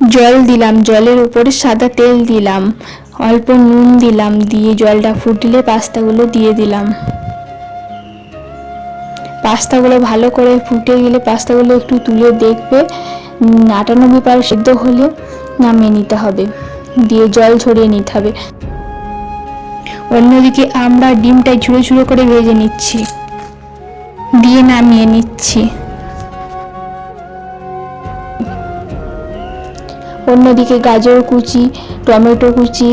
জল দিলাম, জলের উপরে সাদা তেল দিলাম, অল্প নুন দিলাম, দিয়ে জলটা ফুটলে পাস্তাগুলো দিয়ে দিলাম। পাস্তাগুলো ভালো করে ফুটে গেলে পাস্তাগুলো একটু তুলে দেখবে আটানব্বই পার সিদ্ধ হলে নামিয়ে নিতে হবে, দিয়ে জল ছড়িয়ে নিতে হবে। অন্যদিকে আমরা ডিমটা ঝুড়ো ঝুড়ো করে ভেজে নিচ্ছি, দিয়ে নামিয়ে নিচ্ছি। অন্যদিকে গাজর কুচি, টমেটো কুচি,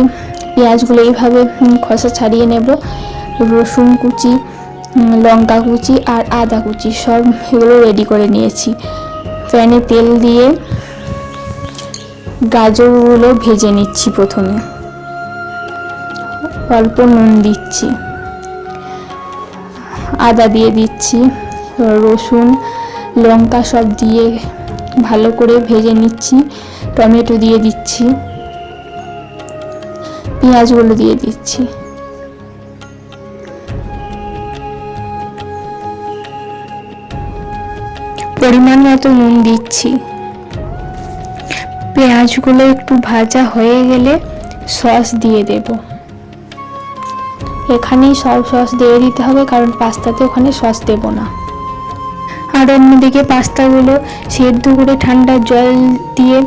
পেঁয়াজগুলো এইভাবে খোসা ছাড়িয়ে নেব। রসুন কুচি লঙ্কা কুচি আর আদা কুচি সব এগুলো রেডি করে নিয়েছি। প্যানে তেল দিয়ে গাজরগুলো ভেজে নিচ্ছি প্রথমে। অল্প নুন দিচ্ছি। আদা দিয়ে দিচ্ছি, রসুন, লঙ্কা সব দিয়ে ভালো করে ভেজে নিচ্ছি। টমেটো দিয়ে দিচ্ছি। পেঁয়াজগুলো দিয়ে দিচ্ছি। পরিমাণ মতো নুন দিচ্ছি। পেঁয়াজগুলো একটু ভাজা হয়ে গেলে সস দিয়ে দেব। এখানেই সব সস দিয়ে দিতে হবে, কারণ পাস্তাতে ওখানে সস দেব না। আর অন্যদিকে পাস্তাগুলো সেদ্ধ করে ঠান্ডা জল দিয়ে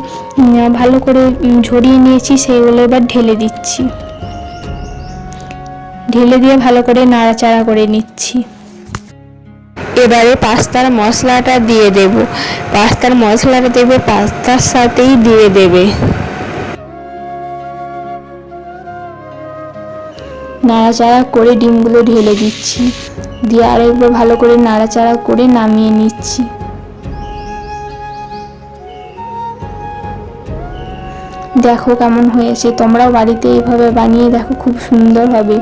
ভালো করে ঝরিয়ে নিয়েছি, সেগুলো এবার ঢেলে দিচ্ছি। ঢেলে দিয়ে ভালো করে নাড়াচাড়া করে নিচ্ছি। এবারে পাস্তার মশলাটা দিয়ে দেব। পাস্তার মশলাটা দেবে, পাস্তার সাথেই দিয়ে দেবে। নাড়াচাড়া করে ডিমগুলো ঢেলে দিচ্ছি। দিয়ে আরেকবার ভালো করে নাড়াচাড়া করে নামিয়ে নিচ্ছি। দেখো কেমন হয়েছে। তোমরাও বাড়িতে এইভাবে বানিয়ে দেখো, খুব সুন্দর হবে।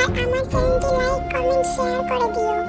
আর আমার চ্যানেলটি লাইক, কমেন্ট, শেয়ার করে দিও।